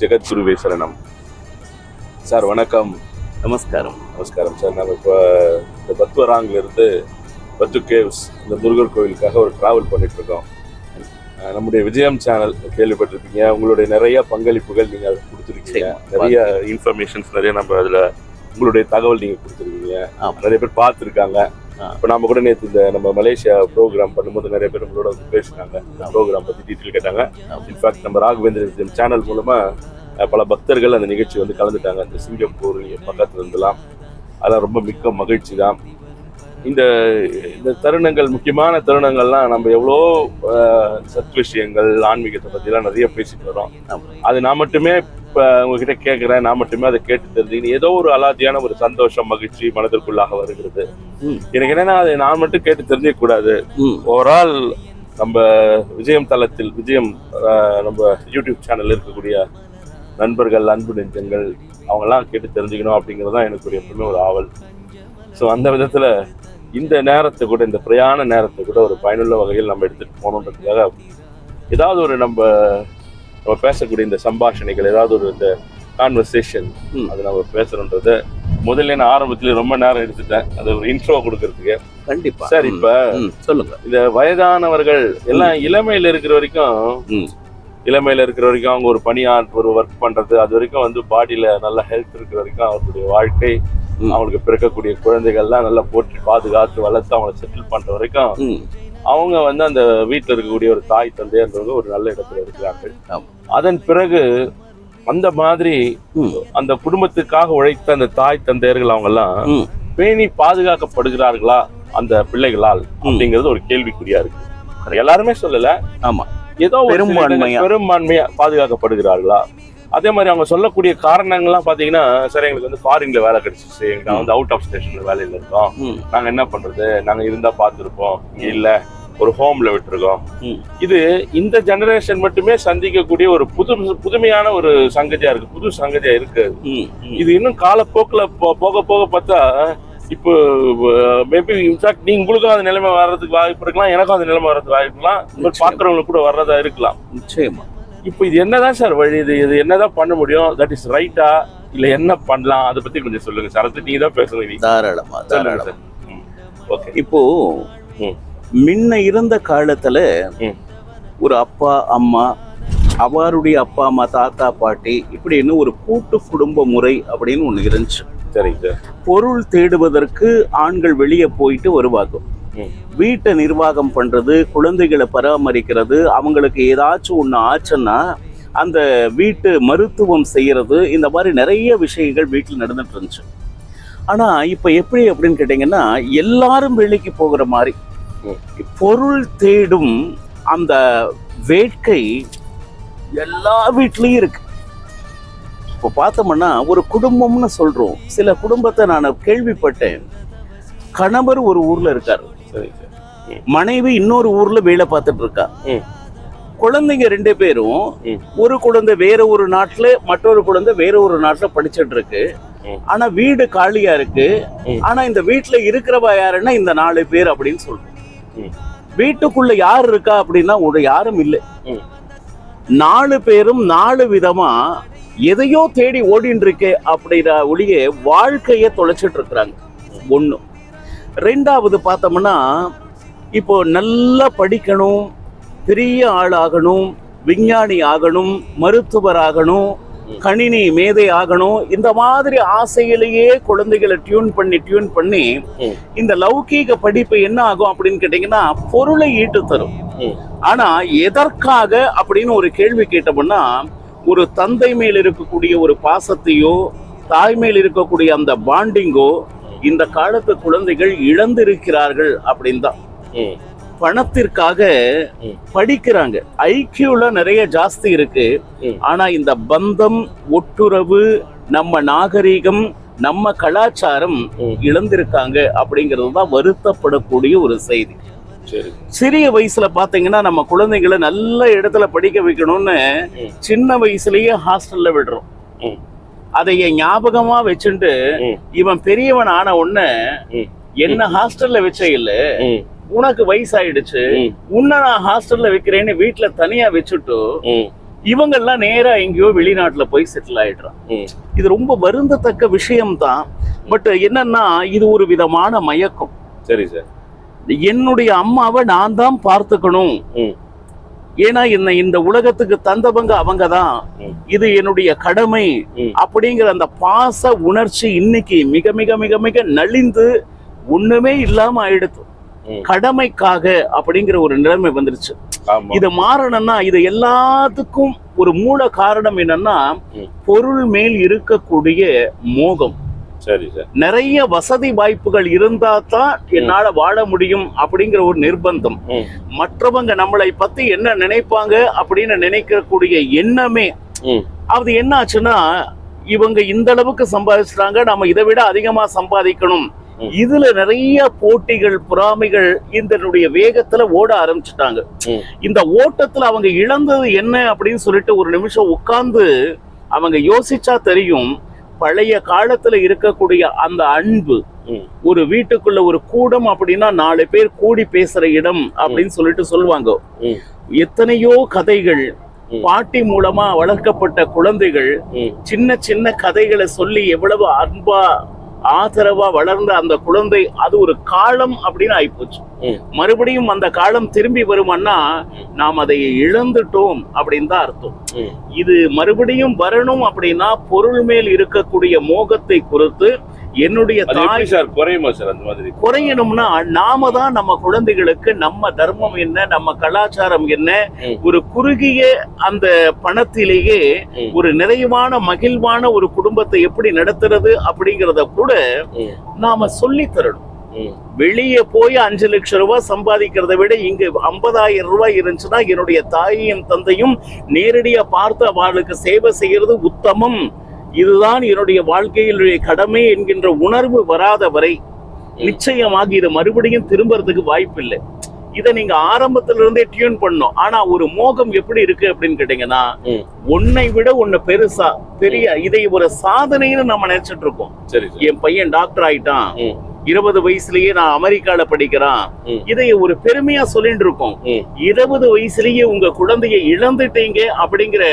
ஜெகத்குருவே சரணம் சார் வணக்கம். நமஸ்காரம். நமஸ்காரம் சார். நம்ம இப்போ இந்த பத்வராங்ல இருந்து பத்து கேவ்ஸ் இந்த முருகர் கோவிலுக்காக ஒரு டிராவல் பண்ணிட்டு இருக்கோம் அஹ் நம்முடைய விஜயம் சேனல் கேள்விப்பட்டிருப்பீங்க. உங்களுடைய நிறைய பங்களிப்புகள் நீங்க அதுல கொடுத்துருக்கீங்க. நிறைய இன்ஃபர்மேஷன்ஸ் நிறைய நம்ம அதுல உங்களுடைய தகவல் நீங்க கொடுத்துருக்கீங்க. நிறைய பேர் பார்த்துருக்காங்க. இப்போ நம்ம கூட நேற்று இந்த நம்ம மலேசியா ப்ரோக்ராம் பண்ணும்போது நிறைய பேர் வந்து பேசினாங்க. ப்ரோக்ராம் பத்தி டீட்டெயில் கேட்டாங்க. இன்ஃபேக்ட் நம்ம ராகவேந்திர சேனல் மூலமா அஹ், பல பக்தர்கள் அந்த நிகழ்ச்சி வந்து கலந்துட்டாங்க. அந்த சிங்கப்பூர் பக்கத்துல இருந்தெல்லாம் அதெல்லாம் ரொம்ப மிக்க மகிழ்ச்சி தான். இந்த இந்த தருணங்கள் முக்கியமான தருணங்கள்லாம் நம்ம எவ்வளோ சத் விஷயங்கள் ஆன்மீகத்தை பற்றிலாம் நிறைய பேசிட்டு வரோம். அது நான் மட்டுமே இப்போ உங்ககிட்ட கேட்குறேன் நான் மட்டுமே அதை கேட்டு தெரிஞ்சுக்கின்னு. ஏதோ ஒரு அலாதியான ஒரு சந்தோஷம் மகிழ்ச்சி மனதிற்குள்ளாக வருகிறது. எனக்கு என்னன்னா அதை நான் மட்டும் கேட்டு தெரிஞ்சுக்க கூடாது. ஓவரால் நம்ம விஜயம் தளத்தில் விஜயம் நம்ம யூடியூப் சேனல் இருக்கக்கூடிய நண்பர்கள் அன்பு நெஞ்சங்கள் அவங்கெல்லாம் கேட்டு தெரிஞ்சுக்கணும் அப்படிங்கிறது தான் எனக்கு ஒரு எப்பவுமே ஒரு ஆவல். ஸோ அந்த விதத்தில் இந்த நேரத்தை கூட இந்த பிரயாண நேரத்தை கூட ஒரு பயனுள்ள வகையில் நம்ம எடுத்துகிட்டு போகணுன்றதுக்காக ஏதாவது ஒரு நம்ம நம்ம பேசக்கூடிய இந்த சம்பாஷணைகள் ஏதாவது ஒரு இந்த கான்வர்சேஷன். அது நம்ம பேசுறோன்றத முதல்ல நான் ஆரம்பத்துல ரொம்ப நேரம் எடுத்துட்டேன். அது ஒரு இன்ட்ரோ கொடுக்கறதுக்கு. கண்டிப்பா. சார் இப்ப சொல்லுங்க. இந்த வயதானவர்கள் எல்லாம் இளமையில இருக்கிற வரைக்கும். இளமையில இருக்கிற வரைக்கும் அவங்க ஒரு பணியாற்ற ஒரு ஒர்க் பண்றது அது வரைக்கும் வந்து பாடியில நல்ல ஹெல்த் இருக்கிற வரைக்கும் அவர்களுடைய வாழ்க்கை. அவங்களுக்கு பிறக்கக்கூடிய குழந்தைகள்லாம் நல்லா போற்றி பாதுகாத்து வளர்த்து அவங்களை செட்டில் பண்ற வரைக்கும் அவங்க வந்து அந்த வீட்டில் இருக்கக்கூடிய ஒரு தாய் தந்தைன்றவங்க ஒரு நல்ல இடத்துல இருக்கிறார்கள். அதன் பிறகு அந்த மாதிரி. அந்த குடும்பத்துக்காக உழைத்த அந்த தாய் தந்தையர்கள் அவங்க எல்லாம். பேணி பாதுகாக்கப்படுகிறார்களா அந்த பிள்ளைகளால் அப்படிங்கிறது ஒரு கேள்விக்குறியா இருக்கு எல்லாருமே சொல்லல ஆமா ஏதோ பெரும்பான்மையா. பெரும்பான்மையா பாதுகாக்கப்படுகிறார்களா அதே மாதிரி அவங்க சொல்லக்கூடிய காரணங்கள்லாம் பாத்தீங்கன்னா சரி எங்களுக்கு வந்து ஃபாரின்ல வேலை கிடைச்சிச்சு. நான் வந்து அவுட் ஆஃப் ஸ்டேஷன்ல வேலையில இருக்கோம். ம். நாங்க என்ன பண்றது? நாங்க இருந்தா பார்த்துருப்போம். இல்ல ஒரு ஹோம்ல விட்டுருக்கோம். இது இந்த ஜெனரேஷன் மட்டுமே சந்திக்கக்கூடிய ஒரு புது புதுமையான ஒரு சங்கதியா இருக்கு. புது சங்கதியா இருக்கு. இது இன்னும் காலப்போக்கில் போக போக பார்த்தா இப்போ மேபி இன்ஃபேக்ட் நீங்க உங்களுக்கும் அந்த நிலைமை வர்றதுக்கு வாய்ப்பு இருக்கலாம் எனக்கும் அந்த நிலைமை வர்றதுக்கு வாய்ப்பு இருக்கலாம். பார்க்கறவங்களுக்கு கூட வர்றதா இருக்கலாம். நிச்சயமா. இப்போ இது என்னதான் சார் வழி? இது இது என்னதான் பண்ண முடியும்? தட் இஸ் ரைட்டா இல்ல என்ன பண்ணலாம்? அதை பத்தி கொஞ்சம் சொல்லுங்க சார். அதை நீங்க தான் நீ தாராளமா தாராளமா. ஓகே. இப்போ. முன்ன இருந்த காலத்துல. ஒரு அப்பா அம்மா அவருடைய அப்பா அம்மா தாத்தா பாட்டி இப்படின்னு ஒரு கூட்டு குடும்ப முறை அப்படின்னு ஒண்ணு இருந்துச்சு. சரிங்க சார். பொருள் தேடுவதற்கு ஆண்கள் வெளியே போயிட்டு வருவாங்க. வீட்டை நிர்வாகம் பண்றது குழந்தைகளை பராமரிக்கிறது அவங்களுக்கு ஏதாச்சும் ஒன்று ஆச்சுன்னா அந்த வீட்டு மருத்துவம் செய்யறது இந்த மாதிரி நிறைய விஷயங்கள் வீட்டில் நடந்துட்டு இருந்துச்சு. ஆனா இப்ப எப்படி அப்படின்னு கேட்டீங்கன்னா எல்லாரும் வேலைக்கு போகிற மாதிரி பொருள் தேடும் அந்த வேட்கை எல்லா வீட்லயும் இருக்கு. இப்போ பார்த்தோம்னா ஒரு குடும்பம்னு சொல்றோம். சில குடும்பத்தை நான் கேள்விப்பட்டேன். கணவர் ஒரு ஊர்ல இருக்காரு. சரிங்க சார் மனைவி இன்னொரு ஊர்ல வேலை பார்த்துட்டு இருக்கா. குழந்தைங்க ரெண்டு பேரும். ஒரு குழந்தை வேற ஒரு நாட்டுல மற்றொரு குழந்தை வேற ஒரு நாட்டுல படிச்சிட்டு இருக்கு. ஆனா வீடு காலியா இருக்கு. ஆனா இந்த வீட்டுல இருக்கிறவ யாருன்னா இந்த நாலு பேர் அப்படின்னு சொல்றோம் ம். வீட்டுக்குள்ள யார் இருக்கா அப்படின்னா ஒரு யாரும் இல்லை. நாலு பேரும் நாலு விதமா எதையோ தேடி ஓடின்னு இருக்கே அப்படிங்கிற ஒளிய வாழ்க்கைய தொலைச்சிட்டு இருக்கிறாங்க ஒண்ணு ரெண்டாவது பார்த்தோம்னா இப்போ நல்லா படிக்கணும் பெரிய ஆள் ஆகணும் விஞ்ஞானி ஆகணும் மருத்துவர் ஆகணும். கணினி மேதை ஆகணும் இந்த மாதிரி ஆசையிலேயே குழந்தைகளை டியூன் பண்ணி டியூன் பண்ணி. இந்த லௌகீக படிப்பு என்ன ஆகும் அப்படின்னு கேட்டீங்கன்னா பொருளை ஈட்டு தரும். ஆனா எதற்காக அப்படின்னு ஒரு கேள்வி கேட்டோம்னா ஒரு தந்தை மேல் இருக்கக்கூடிய ஒரு பாசத்தையோ தாய் மேல் இருக்கக்கூடிய அந்த பாண்டிங்கோ இந்த காலத்து குழந்தைகள் இழந்திருக்கிறார்கள் அப்படின்னு தான் பணத்திற்காக. படிக்கிறாங்க ஐக்கியூல நிறைய ஜாஸ்தி இருக்கு. ஆனா இந்த பந்தம் ஒட்டுறவு நம்ம நாகரீகம் நம்ம கலாச்சாரம். இழந்திருக்காங்க அப்படிங்கிறது தான் வருத்தப்படக்கூடிய ஒரு செய்தி சிறிய வயசுல பாத்தீங்கன்னா நம்ம குழந்தைகளை நல்ல இடத்துல படிக்க வைக்கணும்னு. சின்ன வயசுலயே ஹாஸ்டல்ல விடுறோம். அதைய ஞாபகமா வச்சுட்டு. இவன் பெரியவன் ஆன உடனே. என்ன ஹாஸ்டல்ல வச்ச இல்ல? உனக்கு வயசாயிடுச்சு. உன்னை நான் ஹாஸ்டல்ல வைக்கிறேன்னு வீட்டுல தனியா வச்சுட்டு ம். இவங்கெல்லாம் நேரா எங்கேயோ வெளிநாட்டுல போய் செட்டில் ஆயிடுறான். இது ரொம்ப வருந்தத்தக்க விஷயம்தான். பட் என்னன்னா இது ஒரு விதமான மயக்கம். சரி சார். என்னுடைய அம்மாவை நான் தான் பார்த்துக்கணும். ஏன்னா என்ன இந்த உலகத்துக்கு தந்தவங்க அவங்க தான். இது என்னுடைய கடமை. அப்படிங்கிற அந்த பாச உணர்ச்சி இன்னைக்கு மிக மிக மிக மிக நலிந்து ஒண்ணுமே இல்லாம ஆயிடுது ம். கடமைக்காக அப்படிங்கிற ஒரு நிலைமை வந்துருச்சு இது மாறணும்னா இது எல்லாத்துக்கும் ஒரு மூல காரணம் என்னன்னா. பொருள் மேல் இருக்கக்கூடிய மோகம் சரி சார். நிறைய வசதி வாய்ப்புகள் இருந்தா தான் என்னால வாழ முடியும் அப்படிங்கிற ஒரு நிர்பந்தம். மற்றவங்க நம்மளை பத்தி என்ன நினைப்பாங்க அப்படின்னு நினைக்கக்கூடிய எண்ணமே அது என்ன ஆச்சுன்னா இவங்க இந்த அளவுக்கு சம்பாதிச்சிட்டாங்க நம்ம இதை விட அதிகமா சம்பாதிக்கணும். இதுல நிறைய போட்டிகள் பொறாமைகள் இதனுடைய வேகத்துல ஓட ஆரம்பிச்சுட்டாங்க. இந்த ஓட்டத்துல அவங்க இழந்தது என்ன அப்படின்னு சொல்லிட்டு ஒரு நிமிஷம் உட்கார்ந்து அவங்க யோசிச்சா தெரியும் பழைய காலத்துல இருக்கக்கூடிய அந்த அன்பு ஒரு வீட்டுக்குள்ள ஒரு கூடம் அப்படின்னா நாலு பேர் கூடி பேசுற இடம் அப்படின்னு சொல்லிட்டு சொல்லுவாங்க. எத்தனையோ கதைகள். பாட்டி மூலமா வளர்க்கப்பட்ட குழந்தைகள் சின்ன சின்ன கதைகளை சொல்லி எவ்வளவு அன்பா ஆதரவா வளர்ந்த அந்த குழந்தை அது ஒரு காலம் அப்படின்னு ஆயிப்போச்சு. மறுபடியும் அந்த காலம் திரும்பி வருமானா நாம் அதை இழந்துட்டோம் அப்படின்னு தான் அர்த்தம். இது மறுபடியும் வரணும் அப்படின்னா பொருள் மேல் இருக்கக்கூடிய மோகத்தை குறித்து என்னுடைய தாய் சார் குறையுமா சார் அந்த மாதிரி? குறையணும்னா நாம தான் நம்ம குழந்தைகளுக்கு நம்ம தர்மம் என்ன நம்ம கலாச்சாரம் என்ன. ஒரு குறுகிய அந்த பணத்திலேயே. ஒரு நிறைவான மகிழ்வான ஒரு குடும்பத்தை எப்படி நடத்துறது அப்படிங்கறத கூட நாம சொல்லி தரணும். வெளியே போய் அஞ்சு லட்சம் ரூபாய் சம்பாதிக்கிறதை விட இங்க ஐம்பதாயிரம் ரூபாய் இருந்துச்சுன்னா என்னுடைய தாயையும் தந்தையும் நேரடியா பார்த்து அவளுக்கு சேவை செய்யறது உத்தமம். இதுதான் என்னுடைய வாழ்க்கையிலுடைய கடமை என்கின்ற உணர்வு வராத வரை நிச்சயமாக இது மறுபடியும் திரும்புறதுக்கு வாய்ப்பு இல்லை இதை நீங்க ஆரம்பத்துல இருந்தே டியூன் பண்ணும் ஆனா ஒரு மோகம் எப்படி இருக்கு அப்படின்னு கேட்டீங்கன்னா உன்னை விட ஒண்ணு பெருசா பெரிய இதை ஒரு சாதனைன்னு நம்ம நினைச்சிட்டு இருக்கோம். என் பையன் டாக்டர் ஆயிட்டான். இருபது வயசுலயே நான் அமெரிக்கால படிக்கிறான். இதை ஒரு பெருமையா சொல்லிட்டு இருக்கோம் இருபது வயசுலயே உங்க குழந்தையை இழந்துட்டீங்க அப்படிங்கிற.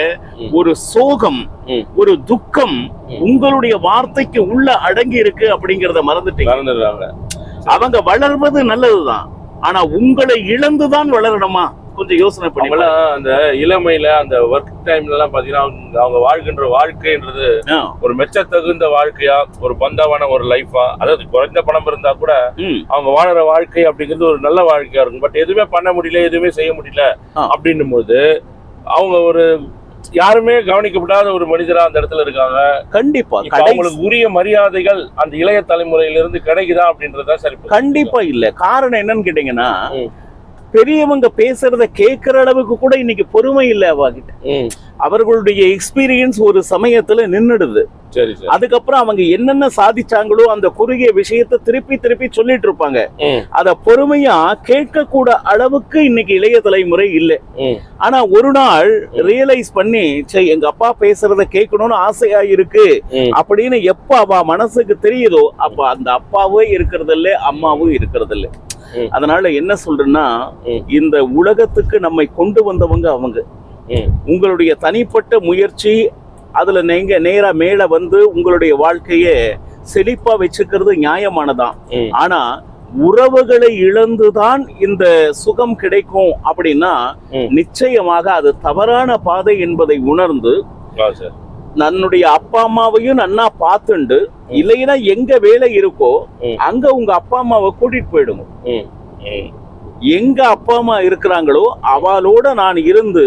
ஒரு சோகம். ஒரு துக்கம். உங்களுடைய வார்த்தைக்கு உள்ள அடங்கி இருக்கு அப்படிங்கறத மறந்துட்டீங்க அவங்க வளர்வது நல்லதுதான் ஆனா உங்களை இழந்துதான் வளரணுமா கொஞ்சம் யோசனை பண்ணி அவங்களாம் அந்த இளமையில அந்த ஒர்க் டைம்ல எல்லாம் பாத்தீங்கன்னா அவங்க- வாழ்கின்ற வாழ்க்கைன்றது ஒரு மெச்சத்தகுந்த வாழ்க்கையா ஒரு பந்தாவான ஒரு லைஃபா அதாவது குறைந்த பணம் இருந்தா கூட அவங்க வாழற வாழ்க்கை அப்படிங்கிறது ஒரு நல்ல வாழ்க்கையா இருக்கும். பட் எதுவுமே பண்ண முடியல எதுவுமே செய்ய முடியல. அப்படின்னும் போது அவங்க ஒரு யாருமே கவனிக்கப்படாத ஒரு மனிதரா அந்த இடத்துல இருக்காங்க. கண்டிப்பா. அவங்களுக்கு உரிய மரியாதைகள் அந்த இளைய தலைமுறையில இருந்து கிடைக்குதா அப்படின்றதா சரி. கண்டிப்பா இல்ல. காரணம் என்னன்னு கேட்டீங்கன்னா. பெரியவங்க பேசுறத கேட்கிற அளவுக்கு கூட இன்னைக்கு பொறுமை இல்ல அவகிட்ட. ம். அவர்களுடைய எக்ஸ்பீரியன்ஸ் ஒரு சமயத்துல நின்னுடுது. சரி சார். அதுக்கப்புறம் அவங்க என்னென்ன சாதிச்சாங்களோ அந்த குறுகிய விஷயத்தை திருப்பி திருப்பி சொல்லிட்டு இருப்பாங்க. ம். அத பொறுமையா கேட்கக்கூட அளவுக்கு இன்னைக்கு இளைய தலைமுறை இல்ல. ம். ஆனா ஒரு நாள் ரியலைஸ் பண்ணி சரி எங்க அப்பா பேசுறத கேட்கணும்னு ஆசையா இருக்கு அப்படின்னு எப்ப அவ மனசுக்கு தெரியுதோ அப்ப அந்த அப்பாவும் இருக்கிறது இல்ல அம்மாவும் இருக்கிறது இல்ல. அதனால என்ன சொல்றேன்னா. இந்த உலகத்துக்கு நம்மை கொண்டு வந்தவங்க அவங்க. உங்களுடைய தனிப்பட்ட முயற்சி அதுல நீங்க நேரா மேல வந்து உங்களுடைய வாழ்க்கைய செழிப்பா வச்சுக்கிறது நியாயமானதான். ஆனா உறவுகளை இழந்துதான் இந்த சுகம் கிடைக்கும் அப்படின்னா. நிச்சயமாக அது தவறான பாதை என்பதை உணர்ந்து தன்னுடைய அப்பா அம்மாவையும் நன்னா பார்த்துண்டு இல்லைன்னா எங்க வேலை இருக்கோ. அங்க உங்க அப்பா அம்மாவை கூட்டிட்டு போயிடுங்க. எங்க அப்பா அம்மா இருக்கிறாங்களோ அவளோட நான் இருந்து.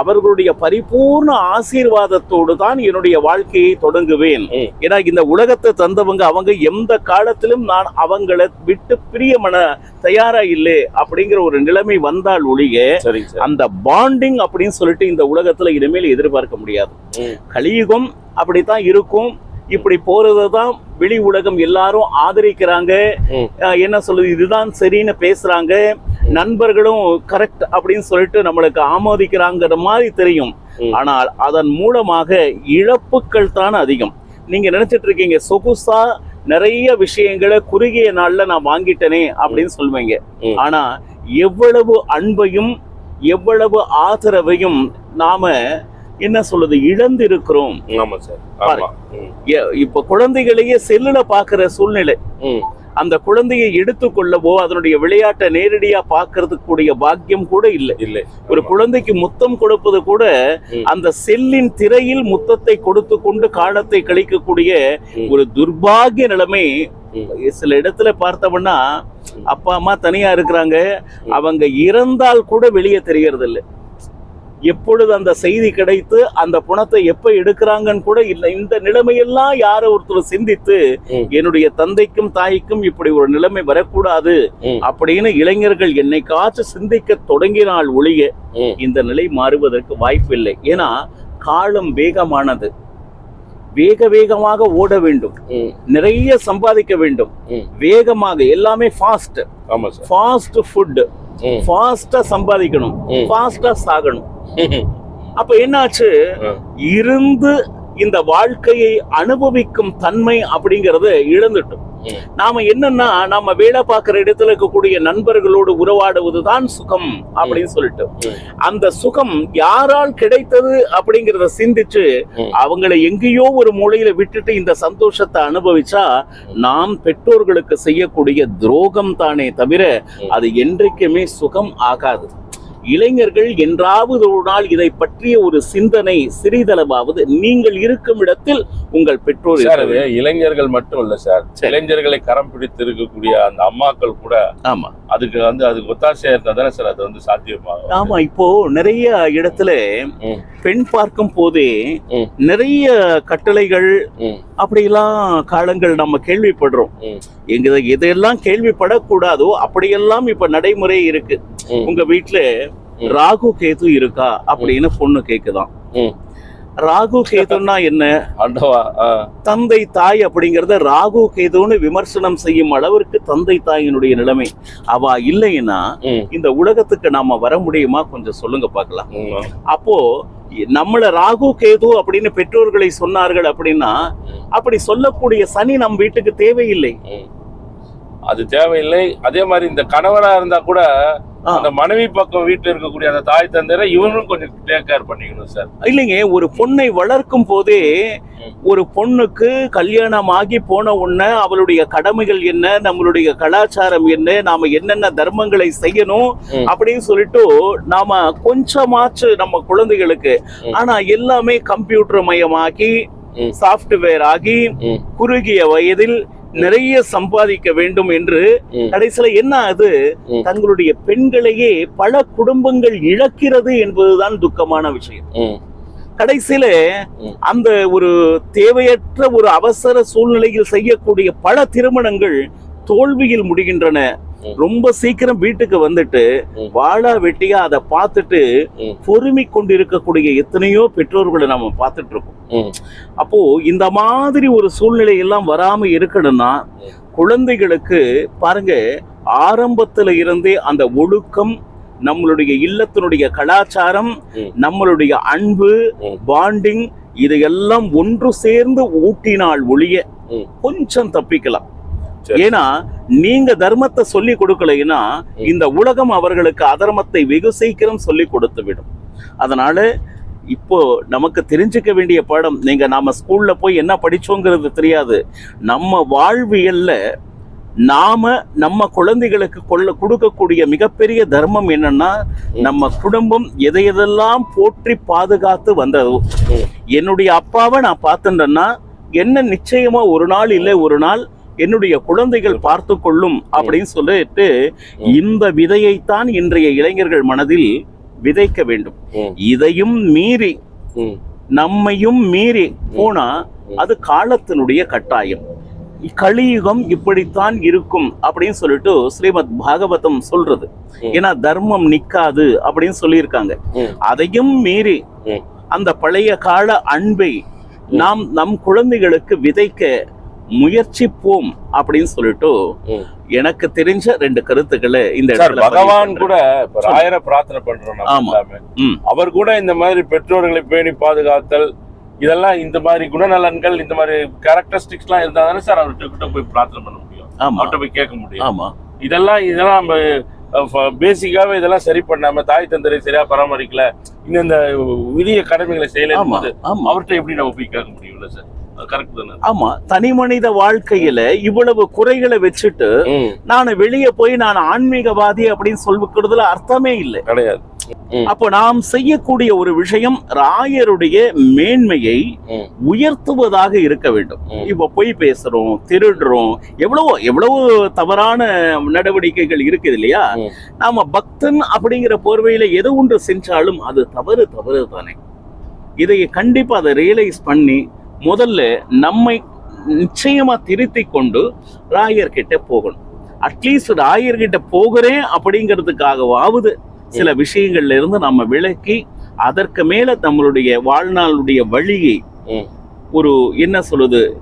அவர்களுடைய பரிபூர்ண ஆசீர்வாதத்தோடு தான் என்னுடைய வாழ்க்கையை தொடங்குவேன். ஏன்னா இந்த உலகத்தை தந்தவங்க அவங்க எந்த காலத்திலும் நான் அவங்கள விட்டு பிரியமன தயாரா இல்லை அப்படிங்கிற ஒரு நிலைமை வந்தால் ஒழிய அந்த பாண்டிங் அப்படின்னு சொல்லிட்டு இந்த உலகத்துல இனிமேல் எதிர்பார்க்க முடியாது. கலியுகம் அப்படித்தான் இருக்கும். இப்படி போறதை தான் வெளி உலகம் எல்லாரும் ஆதரிக்கிறாங்க. என்ன சொல்லுது இதுதான் சரின்னு பேசுறாங்க. நண்பர்களும் கரெக்ட் அப்படின்னு சொல்லிட்டு நம்மளுக்கு ஆமோதிக்கிறாங்கிற மாதிரி தெரியும். ஆனால் அதன் மூலமாக இழப்புகள் தான் அதிகம். நீங்க நினைச்சிட்டு இருக்கீங்க சொகுசா நிறைய விஷயங்களை குறுகிய நாள்ல நான் வாங்கிட்டேனே அப்படின்னு சொல்லுவீங்க. ஆனா எவ்வளவு அன்பையும் எவ்வளவு ஆதரவையும் நாம என்ன சொல்றது இழந்து இருக்கிறோம் ஆமா. சார் இப்ப குழந்தைகளையே செல்லுல பாக்குற சூழ்நிலை. அந்த குழந்தையை எடுத்துக்கொள்ளவோ அதனுடைய விளையாட்டை நேரடியா பார்க்கறதுக்கு கூடிய பாக்கியம் கூட இல்லை. இல்லை. ஒரு குழந்தைக்கு முத்தம் கொடுப்பது கூட. அந்த செல்லின் திரையில் முத்தத்தை கொடுத்து கொண்டு காலத்தை கழிக்கக்கூடிய. ஒரு துர்பாகிய நிலைமை. சில இடத்துல பார்த்தோம்னா. அப்பா அம்மா தனியா இருக்கிறாங்க. அவங்க இறந்தால் கூட வெளியே தெரியறது இல்லை எப்பொழுது அந்த செய்தி கிடைத்து அந்த புணத்தை எப்ப எடுக்கிறாங்கன்னு கூட இல்லை. இந்த நிலைமையெல்லாம் யாரோ ஒருத்தர் சிந்தித்து. என்னுடைய தந்தைக்கும் தாய்க்கும் இப்படி ஒரு நிலைமை வரக்கூடாது. அப்படின்னு இளைஞர்கள் என்னைக்காச்சும் சிந்திக்க தொடங்கினால் ஒழிய இந்த நிலை மாறுவதற்கு வாய்ப்பில்லை. ஏன்னா காலம் வேகமானது. வேக வேகமாக ஓட வேண்டும். நிறைய சம்பாதிக்க வேண்டும். வேகமாக எல்லாமே ஃபாஸ்ட் ஃபாஸ்ட் ஃபுட் ஃபாஸ்டா சம்பாதிக்கணும். ஃபாஸ்டா சாகணும். அப்ப என்னாச்சு. இருந்து இந்த வாழ்க்கையை அனுபவிக்கும் தன்மை அப்படிங்கறத இழந்துட்டோம். நாம என்னன்னா நாம வேலை பார்க்கிற இடத்துல இருக்கக்கூடிய நண்பர்களோடு உறவாடுவதுதான் சுகம் அப்படின்னு சொல்லிட்டு. அந்த சுகம் யாரால் கிடைத்தது அப்படிங்கறத சிந்திச்சு. அவங்களை எங்கேயோ ஒரு மூலையில விட்டுட்டு இந்த சந்தோஷத்தை அனுபவிச்சா நாம் பெற்றோர்களுக்கு செய்யக்கூடிய துரோகம் தானே தவிர. அது என்றைக்குமே சுகம் ஆகாது இளைஞர்கள் என்றாவது ஒரு நாள் இதை பற்றிய ஒரு சிந்தனை சிறிதளவாவது நீங்கள் இருக்கும் இடத்தில் உங்கள் பெற்றோர் சார் இளைஞர்கள் மட்டும் இல்ல சார். இளைஞர்களை கரம் பிடித்து இருக்கக்கூடிய அந்த அம்மாக்கள் கூட. ஆமா அதுக்கு வந்து அதுக்கு ஒத்தாசையா இருந்தா தானே சார் அது வந்து சாத்தியமாகும் ஆமா இப்போ நிறைய இடத்துல. பெண் பார்க்கும் போதே. நிறைய கட்டளைகள். அப்படியெல்லாம் காலங்கள் நம்ம கேள்விப்படுறோம். எங்க எதையெல்லாம் கேள்விப்படக்கூடாதோ அப்படியெல்லாம் இப்ப நடைமுறை இருக்கு. உங்க வீட்டுல. ராகு கேது இருக்கா அப்படின்னு பொண்ணு கேக்குதாம் ம். ராகு கேதுன்னா என்ன? தந்தை தாய் அப்படிங்கறத ராகு கேதுன்னு விமர்சனம் செய்யும் அளவிற்கு தந்தை தாயினுடைய நிலைமை. அவ இல்லைன்னா இந்த உலகத்துக்கு நாம வர முடியுமா? கொஞ்சம் சொல்லுங்க பார்க்கலாம். ம், அப்போ நம்மள ராகு கேது அப்படின்னு பெற்றோர்களை சொன்னார்கள் அப்படின்னா அப்படி சொல்லக்கூடிய சனி நம் வீட்டுக்கு தேவையில்லை. அது தேவையில்லை. அதே மாதிரி இந்த கணவரா இருந்தா கூட. அந்த மனைவி பக்கம் வீட்டுல இருக்கக்கூடிய அந்த தாய் தந்தையரை இவனும் கொஞ்சம் டேக் கேர் பண்ணிக்கணும் சார் இல்லைங்க ஒரு பொண்ணை வளர்க்கும் போதே. ஒரு பொண்ணுக்கு கல்யாணம் ஆகி போன உடனே அவளுடைய கடமைகள் என்ன நம்மளுடைய கலாச்சாரம் என்ன நாம என்னென்ன தர்மங்களை செய்யணும். அப்படின்னு சொல்லிட்டு நாம கொஞ்சமாச்சு நம்ம குழந்தைகளுக்கு. ஆனா எல்லாமே கம்ப்யூட்டர் மயமாக்கி ம். சாஃப்ட்வேர் ஆகி. குறுகிய வயதில் நிறைய சம்பாதிக்க வேண்டும் என்று. கடைசியில என்ன ஆகுது. தங்களுடைய பெண்களையே பல குடும்பங்கள் இழக்கிறது என்பதுதான் துக்கமான விஷயம் கடைசியில. அந்த ஒரு தேவையற்ற ஒரு அவசர சூழ்நிலையில் செய்யக்கூடிய பல திருமணங்கள் தோல்வியில் முடிகின்றன. ரொம்ப சீக்கிரம் வீட்டுக்கு வந்துட்டு. வாழா வெட்டியா அதை பார்த்துட்டு. பொறுமை கொண்டிருக்கக்கூடிய எத்தனையோ பெற்றோர்களை நாம பார்த்துட்டு இருக்கோம். அப்போ இந்த மாதிரி ஒரு சூழ்நிலை எல்லாம் வராம இருக்கணும்னா. குழந்தைகளுக்கு பாருங்க ஆரம்பத்துல இருந்தே அந்த ஒழுக்கம் நம்மளுடைய இல்லத்தினுடைய கலாச்சாரம். நம்மளுடைய அன்பு. பாண்டிங் இதையெல்லாம் ஒன்று சேர்ந்து ஊட்டினால் ஒழிய. கொஞ்சம் தப்பிக்கலாம். ஏன்னா நீங்க தர்மத்தை சொல்லி கொடுக்கலைன்னா. இந்த உலகம் அவர்களுக்கு அதர்மத்தை வெகு சீக்கிரம் சொல்லி கொடுத்து விடும். அதனால இப்போ நமக்கு தெரிஞ்சுக்க வேண்டிய பாடம் நீங்க நாம ஸ்கூல்ல போய் என்ன படிச்சோங்கிறது தெரியாது. நம்ம வாழ்வியல்ல நாம நம்ம குழந்தைகளுக்கு கொள்ள கொடுக்கக்கூடிய மிகப்பெரிய தர்மம் என்னன்னா நம்ம குடும்பம் எதை எதெல்லாம் போற்றி பாதுகாத்து வந்ததோ. என்னுடைய அப்பாவை நான் பார்த்துட்டேன்னா என்ன நிச்சயமா ஒரு நாள் இல்லை ஒரு நாள் என்னுடைய குழந்தைகள் பார்த்து கொள்ளும் அப்படின்னு சொல்லிட்டு. இந்த விதையைத்தான் இன்றைய இளைஞர்கள் மனதில் விதைக்க வேண்டும். இதையும் மீறி. நம்மையும் மீறி போனா அது காலத்தினுடைய கட்டாயம் கலியுகம் இப்படித்தான் இருக்கும் அப்படின்னு சொல்லிட்டு ஸ்ரீமத் பாகவதம் சொல்றது. ஏன்னா தர்மம் நிக்காது அப்படின்னு சொல்லியிருக்காங்க. அதையும் மீறி. அந்த பழைய கால அன்பை நாம் நம் குழந்தைகளுக்கு விதைக்க முயற்சிப்போம் அப்படின்னு சொல்லிட்டு. எனக்கு தெரிஞ்ச ரெண்டு கருத்துக்களை இந்த இடத்துல பகவான். கூட ராயர பிரார்த்தனை பண்றோம் ஆமா. அவர் கூட இந்த மாதிரி பெற்றோர்களை பேணி பாதுகாத்தல் இதெல்லாம் இந்த மாதிரி குணநலன்கள் இந்த மாதிரி கேரக்டரிஸ்டிக்ஸ் எல்லாம் இருந்தா தானே சார் அவர்கிட்ட கிட்ட போய் பிரார்த்தனை பண்ண முடியும். அவர்கிட்ட போய் கேட்க முடியும். ஆமா. இதெல்லாம் இதெல்லாம் நம்ம பேசிக்காவே இதெல்லாம் சரி பண்ணாம தாய் தந்தரை சரியா பராமரிக்கல இன்னும் இந்த உரிய கடமைகளை செய்யல அவர்கிட்ட எப்படி நம்ம போய் கேட்க முடியும்ல சார்? கரெக்ட் தானே? ஆமா தனி மனித வாழ்க்கையில இவ்வளவு குறைகளை வச்சுட்டு நான் வெளியே போய் நான் ஆன்மீகவாதி அப்படின்னு சொல்லிக்கிறதுல அர்த்தமே இல்லை. கிடையாது. அப்போ நாம் செய்யக்கூடிய ஒரு விஷயம் ராயருடைய மேன்மையை. உயர்த்துவதாக இருக்க வேண்டும். இப்ப பொய் பேசுறோம் திருடுறோம் எவ்வளவோ எவ்வளவு தவறான நடவடிக்கைகள் இருக்குது இல்லையா. நாம பக்தன் அப்படிங்கிற போர்வையில எது ஒன்று செஞ்சாலும் அது தவறு தவறு தானே. இதை கண்டிப்பா அதை ரியலைஸ் பண்ணி முதல்ல நம்மை நிச்சயமா திருத்திக் கொண்டு ராயர் கிட்ட போகணும். அட்லீஸ்ட் ராயர் கிட்ட போகிறேன் அப்படிங்கிறதுக்காகவாவது சில விஷயங்கள்ல இருந்து நம்ம விலக்கி அதற்கு மேல நம்மளுடைய வாழ்நாளுடைய வழியை. ஒரு என்ன சொல்லுது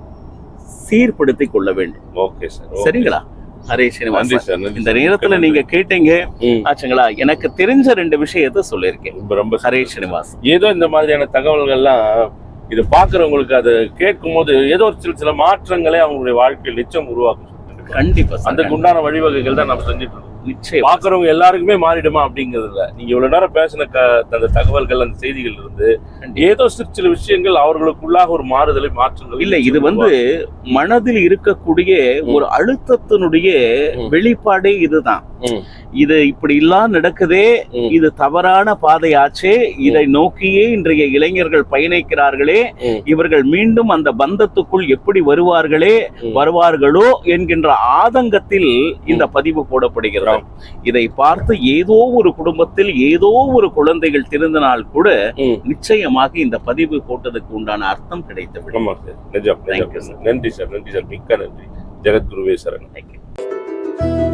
சீர்படுத்தி கொள்ள வேண்டும். ஓகே சார் சரிங்களா? ஹரே ஸ்ரீனிவாசன். இந்த. நேரத்துல. நீங்க கேட்டீங்க. ஆச்சுங்களா? எனக்கு தெரிஞ்ச ரெண்டு விஷயத்த சொல்லியிருக்கேன். ரொம்ப ரொம்ப ஹரே ஸ்ரீனிவாசன். ஏதோ இந்த மாதிரியான தகவல்கள்லாம் இது பாக்குறவங்களுக்கு அது கேட்கும் போது ஏதோ ஒரு சில சில மாற்றங்களை அவங்களுடைய வாழ்க்கையில் நிச்சயம் உருவாக்கும் கண்டிப்பா அதுக்கு உண்டான வழிவகைகள் தான் நம்ம செஞ்சுட்டு இருக்கோம். நிச்சயம். பாக்குறவங்க எல்லாருக்குமே மாறிடுமா அப்படிங்கிறது இல்ல. நீங்க இவ்வளவு நேரம் பேசின க- அந்த தகவல்கள் அந்த செய்திகள் இருந்து ஏதோ சிறு சில விஷயங்கள் அவர்களுக்குள்ளாக ஒரு மாறுதலை மாற்றங்கள் இல்ல இது வந்து மனதில் இருக்கக்கூடிய ஒரு அழுத்தத்தினுடைய. வெளிப்பாடே இதுதான். இது இப்படி எல்லாம் நடக்குதே. இது தவறான பாதையாச்சே இதை நோக்கியே இன்றைய இளைஞர்கள் பயணிக்கிறார்களே. இவர்கள் மீண்டும் அந்த பந்தத்துக்குள் எப்படி வருவார்களே. வருவார்களோ என்கின்ற ஆதங்கத்தில் இந்த பதிவு போடப்படுகிறது. இதை பார்த்து ஏதோ ஒரு குடும்பத்தில் ஏதோ ஒரு குழந்தைகள் திருந்தினால் கூட. நிச்சயமாக இந்த பதிவு போட்டதுக்கு உண்டான அர்த்தம் நிஜம் நிஜம். நன்றி சார் நன்றி சார். மிக்க நன்றி. ஜெகத்குருவே சரண் you.